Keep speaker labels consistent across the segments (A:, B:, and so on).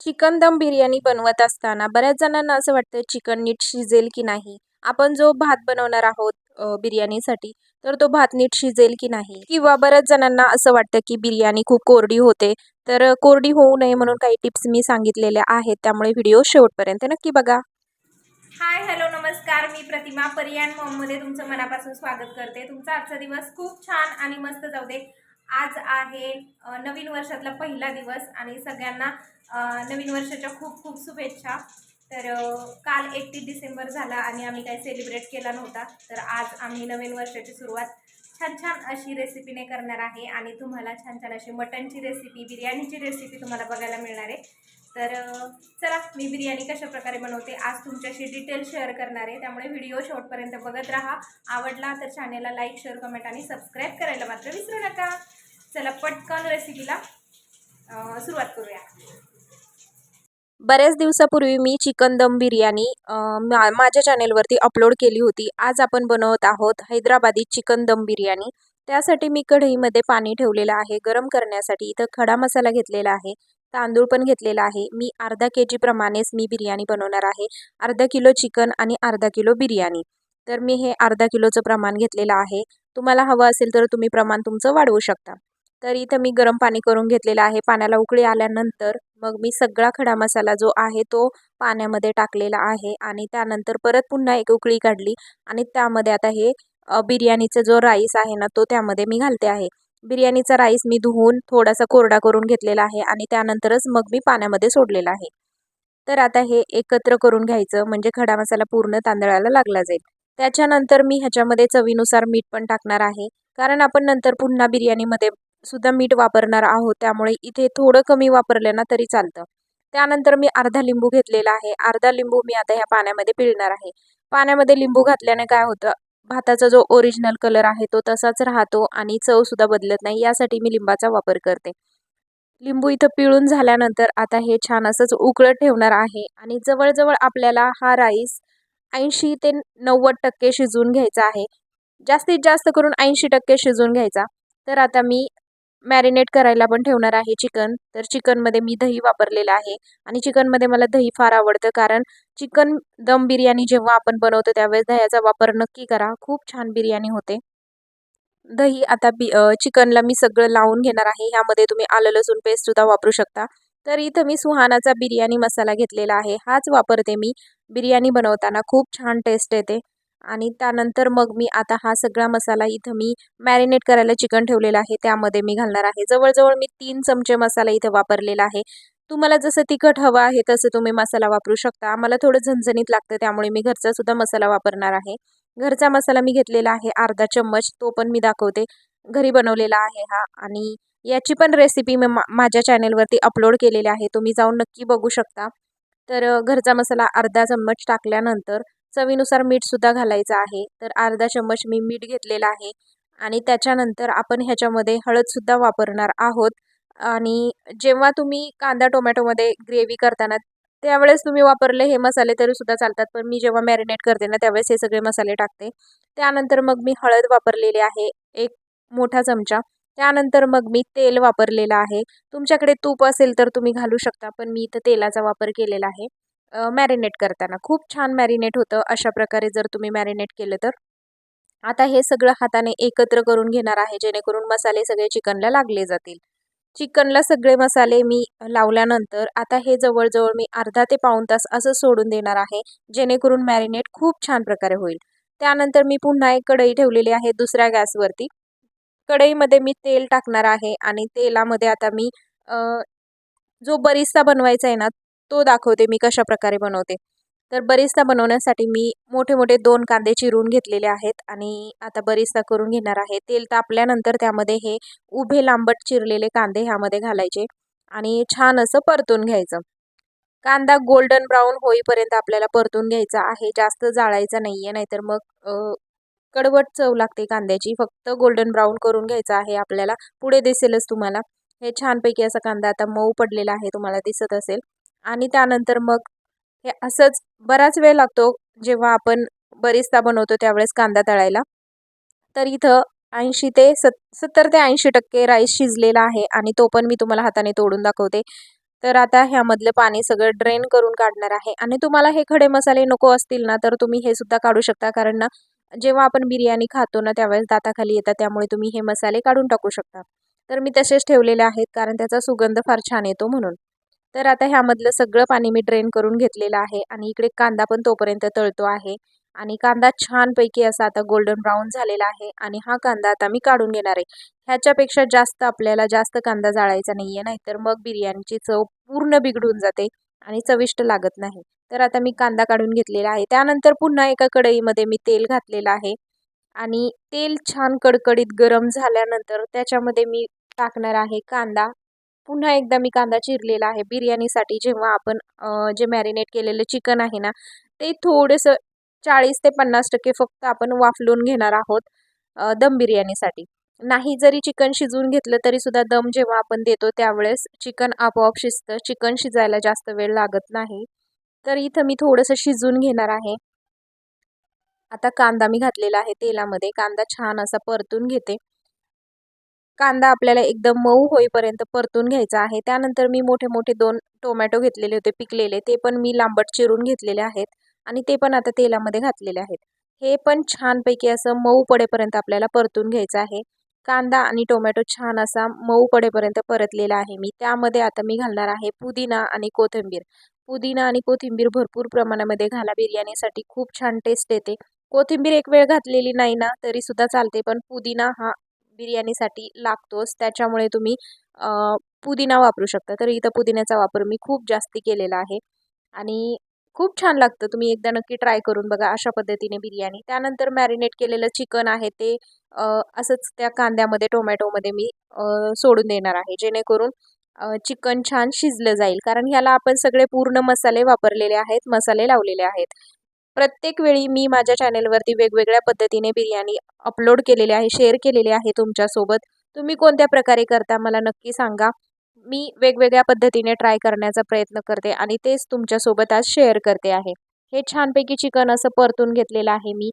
A: Chicken दम बिर्याणी बनवत असताना बऱ्याच जणांना असं वाटतं चिकन नीट शिजेल की नाही? आपण जो भात बनवणार आहोत बिर्याणीसाठी तर तो भात नीट शिजेल की नाही? किंवा बऱ्याच जणांना असं वाटतं की बिर्याणी खूप कोरडी होते तर कोरडी होऊ नये म्हणून काही टिप्स मी सांगितलेल्या आहेत त्यामुळे व्हिडिओ शेवटपर्यंत नक्की बघा.
B: हाय हॅलो नमस्कार. मी प्रतिमा पर्यान. मॉममध्ये तुमचं मनापासून स्वागत करते. तुमचा आजचा दिवस खूप छान आणि मस्त जाऊ दे. आज आहे नवीन वर्षातला पहिला दिवस आणि सगळ्यांना नवीन वर्षाच्या खूप खूप शुभेच्छा. तर काल एकतीस डिसेंबर झाला आणि आम्ही काही सेलिब्रेट केला नव्हता. तर आज आम्ही नवीन वर्षाची सुरुवात छान छान अशी रेसिपीने करणार आहे आणि तुम्हाला छान छान अशी मटनची रेसिपी बिर्याणीची रेसिपी तुम्हाला बघायला मिळणार आहे. तर चला मी बिर्याणी कशा प्रकारे बनवते आज तुमच्याशी डिटेल शेअर करणार आहे. त्यामुळे व्हिडिओ शेवटपर्यंत बघत राहा. आवडला तर चॅनेलला लाईक शेअर कमेंट आणि सबस्क्राईब करायला मात्र विसरू नका. चला पटकन रेसिपीला सुरुवात करूया.
A: बऱ्याच दिवसापूर्वी मी चिकन दम बिर्याणी मा माझ्या चॅनेलवरती अपलोड केली होती. आज आपण बनवत आहोत हैदराबादी चिकन दम बिर्याणी. त्यासाठी मी कढईमध्ये पाणी ठेवलेलं आहे. गरम करण्यासाठी इथं खडा मसाला घेतलेला आहे. तांदूळ पण घेतलेला आहे. मी अर्धा के जीप्रमाणेच मी बिर्याणी बनवणार आहे. अर्धा किलो चिकन आणि अर्धा किलो बिर्याणी. तर मी हे अर्धा किलोचं प्रमाण घेतलेलं आहे. तुम्हाला हवं असेल तर तुम्ही प्रमाण तुमचं वाढवू शकता. तर इथं मी गरम पाणी करून घेतलेलं आहे. पाण्याला उकळी आल्यानंतर मग मी सगळा खडा मसाला जो आहे तो पाण्यामध्ये टाकलेला आहे आणि त्यानंतर परत पुन्हा एक उकळी काढली आणि त्यामध्ये आता हे बिर्याणीचं बिर्याणीचा जो राईस आहे ना तो त्यामध्ये मी घालते आहे. बिर्याणीचा राईस मी धुवून थोडासा कोरडा करून घेतलेला आहे आणि त्यानंतरच मग मी पाण्यामध्ये सोडलेला आहे. तर आता हे एकत्र करून घ्यायचं म्हणजे खडा मसाला पूर्ण तांदळाला लागला जाईल. त्याच्यानंतर मी ह्याच्यामध्ये चवीनुसार मीठ पण टाकणार आहे. कारण आपण नंतर पुन्हा बिर्याणीमध्ये सुद्धा मीठ वापरणार आहोत. त्यामुळे इथे थोडं कमी वापरलं ना तरी चालतं. त्यानंतर मी अर्धा लिंबू घेतलेला आहे. अर्धा लिंबू मी आता ह्या पाण्यामध्ये पिळणार आहे. पाण्यामध्ये लिंबू घातल्याने काय होतं? भाताचा जो ओरिजिनल कलर आहे तो तसाच राहतो आणि चवसुद्धा बदलत नाही. यासाठी मी लिंबाचा वापर करते. लिंबू इथं पिळून झाल्यानंतर आता हे छान असंच उकळत ठेवणार आहे आणि जवळजवळ आपल्याला हा राईस ऐंशी ते नव्वद टक्के शिजवून घ्यायचा आहे. जास्तीत जास्त करून ऐंशी टक्के शिजवून घ्यायचा. तर आता मी मॅरिनेट करायला पण ठेवणार आहे चिकन तर चिकनमध्ये मी दही वापरलेलं आहे. आणि चिकनमध्ये मला दही फार आवडतं कारण चिकन दम बिर्याणी जेव्हा आपण बनवतो त्यावेळेस दह्याचा वापर नक्की करा. खूप छान बिर्याणी होते. दही आता बी चिकनला मी सगळं लावून घेणार आहे. ह्यामध्ये तुम्ही आलं लसूण पेस्टसुद्धा वापरू शकता. तर इथं मी सुहानाचा बिर्याणी मसाला घेतलेला आहे. हाच वापरते मी. बिर्याणी बनवताना खूप छान टेस्ट येते. आणि त्यानंतर मग मी आता हा सगळा मसाला इथं मी मॅरिनेट करायला चिकन ठेवलेलं आहे. त्यामध्ये मी घालणार आहे. जवळजवळ मी तीन चमचे मसाला इथं वापरलेला आहे. तुम्हाला जसं तिखट हवं आहे तसं तुम्ही मसाला वापरू शकता. मला थोडं झणझणीत लागतं त्यामुळे मी घरचा सुद्धा मसाला वापरणार आहे. घरचा मसाला मी घेतलेला आहे अर्धा चम्मच. तो पण मी दाखवते. घरी बनवलेला आहे हा. आणि याची पण रेसिपी मी मा माझ्या चॅनेलवरती अपलोड केलेली आहे. तुम्ही जाऊन नक्की बघू शकता. तर घरचा मसाला अर्धा चम्मच टाकल्यानंतर चवीनुसार मीठसुद्धा घालायचं आहे. तर अर्धा चम्मच मी मीठ घेतलेलं आहे. आणि त्याच्यानंतर आपण ह्याच्यामध्ये हळदसुद्धा वापरणार आहोत. आणि जेव्हा तुम्ही कांदा टोमॅटोमध्ये ग्रेव्ही करताना त्यावेळेस तुम्ही वापरले हे मसाले तरीसुद्धा चालतात. पण मी जेव्हा मॅरिनेट करते ना त्यावेळेस हे सगळे मसाले टाकते. त्यानंतर मग मी हळद वापरलेली आहे एक मोठा चमचा. त्यानंतर मग मी तेल वापरलेलं आहे. तुमच्याकडे तूप असेल तर तुम्ही घालू शकता पण मी इथं तेलाचा वापर केलेला आहे. मॅरिनेट करताना. खूप छान मॅरिनेट होतं अशा प्रकारे जर तुम्ही मॅरिनेट केलं तर. आता हे सगळं हाताने एकत्र करून घेणार आहे जेणेकरून मसाले सगळे चिकनला लागले जातील. चिकनला सगळे मसाले मी लावल्यानंतर आता हे जवळजवळ मी अर्धा ते पाऊण तास असं सोडून देणार आहे जेणेकरून मॅरिनेट खूप छान प्रकारे होईल. त्यानंतर मी पुन्हा एक कढई ठेवलेली आहे दुसऱ्या गॅसवरती. कढईमध्ये मी तेल टाकणार आहे आणि तेलामध्ये आता मी जो बरिस्ता बनवायचा आहे ना तो दाखवते मी कशा प्रकारे बनवते. तर बरिस्ता बनवण्यासाठी मी मोठे मोठे दोन कांदे चिरून घेतलेले आहेत आणि आता बरिस्ता करून घेणार आहे. तेल तापल्यानंतर त्यामध्ये हे उभे लांबट चिरलेले कांदे ह्यामध्ये घालायचे आणि छान असं परतून घ्यायचं. कांदा गोल्डन ब्राऊन होईपर्यंत आपल्याला परतून घ्यायचा आहे. जास्त जाळायचा नाही आहे नाहीतर मग कडवट चव लागते कांद्याची. फक्त गोल्डन ब्राऊन करून घ्यायचा आहे आपल्याला. पुढे दिसेलच तुम्हाला. हे छानपैकी असा कांदा आता मऊ पडलेला आहे तुम्हाला दिसत असेल. आणि त्यानंतर मग हे असंच बराच वेळ लागतो जेव्हा आपण बरिस्ता बनवतो त्यावेळेस कांदा तळायला. तर इथं ऐंशी ते सत सत्तर ते ऐंशी टक्के राईस शिजलेला आहे आणि तो पण मी तुम्हाला हाताने तोडून दाखवते. तर आता ह्यामधलं पाणी सगळं ड्रेन करून काढणार आहे. आणि तुम्हाला हे खडे मसाले नको असतील ना तर तुम्ही हे सुद्धा काढू शकता. कारण ना जेव्हा आपण बिर्याणी खातो ना त्यावेळेस दाताखाली येतात त्यामुळे तुम्ही हे मसाले काढून टाकू शकता. तर मी तसेच ठेवलेले आहेत कारण त्याचा सुगंध फार छान येतो म्हणून. तर आता ह्यामधलं सगळं पाणी मी ड्रेन करून घेतलेलं आहे आणि इकडे कांदा पण तोपर्यंत तळतो आहे. आणि कांदा छानपैकी असा आता गोल्डन ब्राऊन झालेला आहे आणि हा कांदा आता मी काढून घेणार आहे. ह्याच्यापेक्षा जास्त आपल्याला जास्त कांदा जाळायचा नाही आहे नाहीतर मग बिर्याणीची चव पूर्ण बिघडून जाते आणि चविष्ट लागत नाही. तर आता मी कांदा काढून घेतलेला आहे. त्यानंतर पुन्हा एका कढईमध्ये मी तेल घातलेलं आहे आणि तेल छान कडकडीत गरम झाल्यानंतर त्याच्यामध्ये मी टाकणार आहे कांदा. पुन्हा एकदा मी कांदा चिरलेला आहे. बिर्याणीसाठी जेव्हा आपण जे मॅरिनेट केलेलं चिकन आहे ना ते थोडंसं चाळीस ते पन्नास टक्के फक्त आपण वाफलून घेणार आहोत दम बिर्याणीसाठी. नाही जरी चिकन शिजवून घेतलं तरी सुद्धा दम जेव्हा आपण देतो त्यावेळेस चिकन आपोआप शिजतं. चिकन शिजायला जास्त वेळ लागत नाही. तर इथं मी थोडंसं शिजवून घेणार आहे. आता कांदा मी घातलेला आहे तेलामध्ये. कांदा छान असा परतून घेते. कांदा आपल्याला एकदम मऊ होईपर्यंत परतून घ्यायचा आहे. त्यानंतर मी मोठे मोठे दोन टोमॅटो घेतलेले होते पिकलेले. ते पण मी लांबट चिरून घेतलेले आहेत आणि ते पण आता तेलामध्ये घातलेले आहेत. हे पण छानपैकी असं मऊ पडेपर्यंत आपल्याला परतून घ्यायचं आहे. कांदा आणि टोमॅटो छान असा मऊ पडेपर्यंत परतलेला आहे मी. त्यामध्ये आता मी घालणार आहे पुदिना आणि कोथिंबीर. पुदिना आणि कोथिंबीर भरपूर प्रमाणामध्ये घाला. बिर्याणीसाठी खूप छान टेस्ट येते. कोथिंबीर एक वेळ घातलेली नाही ना तरी सुद्धा चालते. पण पुदिना हा बिर्याणीसाठी लागतोच त्याच्यामुळे तुम्ही पुदिना वापरू शकता. तर इथं पुदिन्याचा वापर मी खूप जास्ती केलेला आहे. आणि खूप छान लागतं. तुम्ही एकदा नक्की ट्राय करून बघा अशा पद्धतीने बिर्याणी. त्यानंतर मॅरिनेट केलेलं चिकन आहे ते असंच त्या कांद्यामध्ये टोमॅटोमध्ये मी सोडून देणार आहे. जेणेकरून चिकन छान शिजलं जाईल. कारण ह्याला आपण सगळे पूर्ण मसाले वापरलेले आहेत मसाले लावलेले आहेत. प्रत्येक वेळी मी माझ्या चॅनेलवरती वेगवेगळ्या पद्धतीने बिर्याणी अपलोड केलेली आहे शेअर केलेले आहे तुमच्यासोबत. तुम्ही कोणत्या प्रकारे करता मला नक्की सांगा. मी वेगवेगळ्या पद्धतीने ट्राय करण्याचा प्रयत्न करते आणि तेच तुमच्यासोबत आज शेअर करते आहे. हे छानपैकी चिकन असं परतून घेतलेलं आहे मी.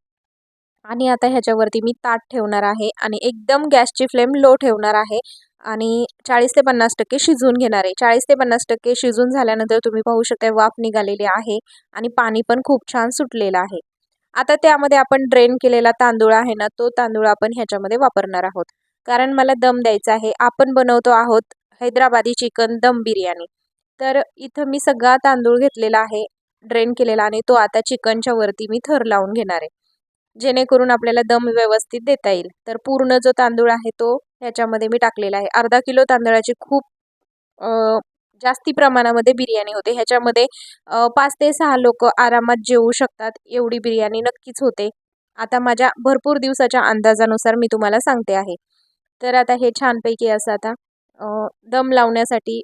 A: आणि आता ह्याच्यावरती मी ताट ठेवणार आहे आणि एकदम गॅसची फ्लेम लो ठेवणार आहे. आणि चाळीस ते पन्नास टक्के शिजवून घेणार आहे. चाळीस ते पन्नास टक्के शिजून झाल्यानंतर तुम्ही पाहू शकता वाफ निघालेली आहे आणि पाणी पण खूप छान सुटलेलं आहे. आता त्यामध्ये आपण ड्रेन केलेला तांदूळ आहे ना तो तांदूळ आपण ह्याच्यामध्ये वापरणार आहोत. कारण मला दम द्यायचा आहे. आपण बनवतो आहोत हैदराबादी चिकन दम बिर्याणी. तर इथं मी सगळा तांदूळ घेतलेला आहे ड्रेन केलेला आणि तो आता चिकनच्या वरती मी थर लावून घेणार आहे. जेणेकरून आपल्याला दम व्यवस्थित देता येईल. तर पूर्ण जो तांदूळ आहे तो ह्याच्यामध्ये मी टाकलेला आहे. अर्धा किलो तांदळाची खूप जास्ती प्रमाणामध्ये बिर्याणी होते. ह्याच्यामध्ये पाच ते सहा लोक आरामात जेवू शकतात एवढी बिर्याणी नक्कीच होते. आता माझ्या भरपूर दिवसाच्या अंदाजानुसार मी तुम्हाला सांगते आहे. तर आता हे छानपैकी असं आता दम लावण्यासाठी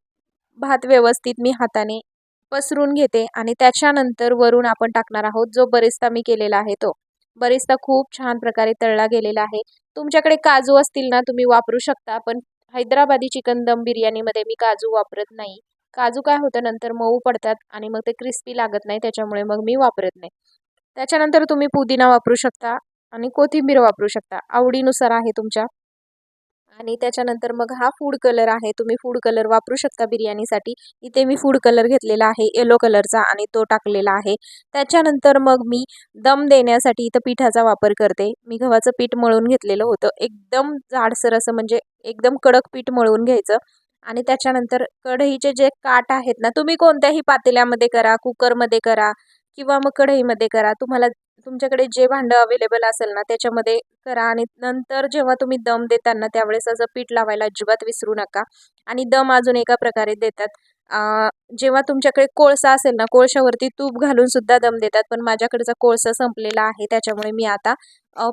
A: भात व्यवस्थित मी हाताने पसरून घेते आणि त्याच्यानंतर वरून आपण टाकणार आहोत जो बरिस्ता मी केलेला आहे तो. बरिस्ता खूप छान प्रकारे तळला गेलेला आहे. तुमच्याकडे काजू असतील ना तुम्ही वापरू शकता पण हैदराबादी चिकन दम बिर्याणीमध्ये मी काजू वापरत नाही. काजू काय होतं नंतर मऊ पडतात आणि मग ते क्रिस्पी लागत नाही त्याच्यामुळे मग मी वापरत नाही. त्याच्यानंतर तुम्ही पुदिना वापरू शकता आणि कोथिंबीर वापरू शकता. आवडीनुसार आहे तुमच्या. आणि त्याच्यानंतर मग हा फूड कलर आहे. तुम्ही फूड कलर वापरू शकता बिर्याणीसाठी. इथे मी फूड कलर घेतलेला आहे येलो कलरचा आणि तो टाकलेला आहे. त्याच्यानंतर मग मी दम देण्यासाठी इथं पिठाचा वापर करते. मी गव्हाचं पीठ मळून घेतलेलं होतं. एकदम जाडसर असं म्हणजे एकदम कडक पीठ मळून घ्यायचं. आणि त्याच्यानंतर कढईचे जे काट आहेत ना तुम्ही कोणत्याही पातेल्यामध्ये करा कुकरमध्ये करा किंवा मग कढईमध्ये करा. तुम्हाला तुमच्याकडे जे भांडं अवेलेबल असेल ना त्याच्यामध्ये करा आणि नंतर जेव्हा तुम्ही दम देताना त्यावेळेस असं पीठ लावायला अजिबात विसरू नका आणि दम अजून एका प्रकारे देतात. जेव्हा तुमच्याकडे कोळसा असेल ना कोळशावरती तूप घालून सुद्धा दम देतात पण माझ्याकडचा कोळसा संपलेला आहे त्याच्यामुळे मी आता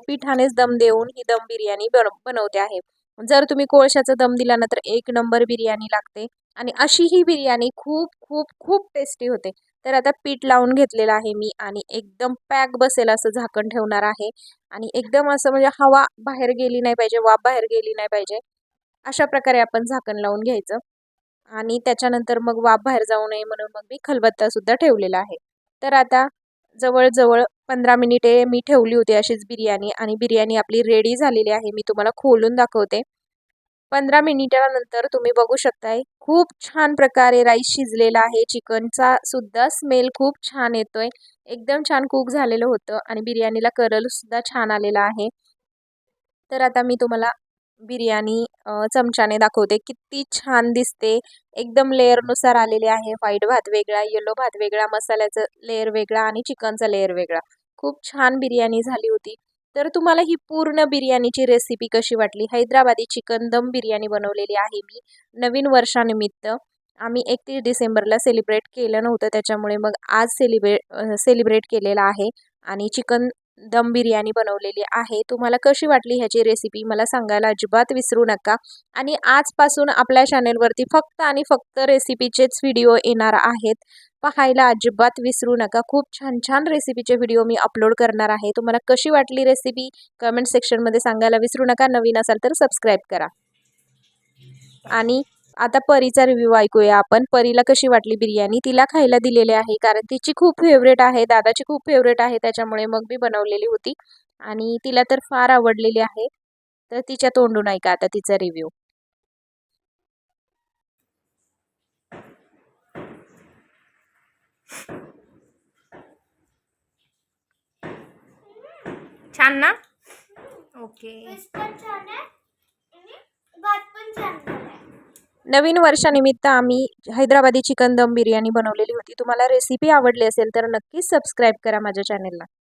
A: पिठानेच दम देऊन ही दम बिर्याणी बन बनवते आहे. जर तुम्ही कोळशाचा दम दिला ना तर एक नंबर बिर्याणी लागते आणि अशी ही बिर्याणी खूप खूप खूप टेस्टी होते. तर आता पीठ लावून घेतलेलं आहे मी आणि एकदम पॅक बसेल असं झाकण ठेवणार आहे. आणि एकदम असं म्हणजे हवा बाहेर गेली नाही पाहिजे वाफ बाहेर गेली नाही पाहिजे. अशा प्रकारे आपण झाकण लावून घ्यायचं. आणि त्याच्यानंतर मग वाफ बाहेर जाऊ नये म्हणून मग मी खलबत्तासुद्धा ठेवलेला आहे. तर आता जवळजवळ पंधरा मिनिटे मी ठेवली होती अशीच बिर्याणी आणि बिर्याणी आपली रेडी झालेली आहे. मी तुम्हाला खोलून दाखवते. पंधरा मिनिटानंतर तुम्ही बघू शकताय. खूप छान प्रकारे राईस शिजलेला आहे. चिकनचा सुद्धा स्मेल खूप छान येतोय. एकदम छान कुक झालेलं होतं आणि बिर्याणीला कलर सुद्धा छान आलेला आहे. तर आता मी तुम्हाला बिर्याणी चमच्याने दाखवते. किती छान दिसते. एकदम लेअरनुसार आलेले आहे. व्हाईट भात वेगळा येलो भात वेगळा मसाल्याचं लेअर वेगळा आणि चिकनचा लेअर वेगळा. खूप छान बिर्याणी झाली होती. तर तुम्हाला ही पूर्ण बिर्याणीची रेसिपी कशी वाटली? हैदराबादी चिकन दम बिर्याणी बनवलेली आहे मी नवीन वर्षानिमित्त. आम्ही एकतीस डिसेंबरला सेलिब्रेट केलं नव्हतं त्याच्यामुळे मग आज सेलिब्रेट सेलिब्रेट केलेलं आहे. आणि चिकन दम बिर्याणी बनवलेली आहे. तुम्हाला कशी वाटली ह्याची रेसिपी मला सांगायला अजिबात विसरू नका. आणि आजपासून आपल्या चॅनेलवरती फक्त आणि फक्त रेसिपीचेच व्हिडिओ येणार आहेत. पाहायला अजिबात विसरू नका. खूप छान छान रेसिपीचे व्हिडिओ मी अपलोड करणार आहे. तुम्हाला कशी वाटली रेसिपी कमेंट सेक्शनमध्ये सांगायला विसरू नका. नवीन असाल तर सबस्क्राईब करा. आणि आता परीचा रिव्ह्यू ऐकूया आपण. परीला कशी वाटली बिर्याणी? तिला खायला दिलेली आहे कारण तिची खूप फेवरेट आहे दादाची खूप फेवरेट आहे त्याच्यामुळे मग मी बनवलेली होती. आणि तिला तर फार आवडलेली आहे. तर तिच्या तोंडून ऐका आता तिचा रिव्ह्यू
B: छान ना? ओके
C: फिश पण छान आहे आणि भात पण छान झालाय
A: नवीन वर्षानिमित्त आम्ही हैदराबादी चिकन दम बिर्याणी बनवलेली होती. तुम्हाला रेसिपी आवडली असेल तर नक्कीच सबस्क्राईब करा माझ्या चॅनेलला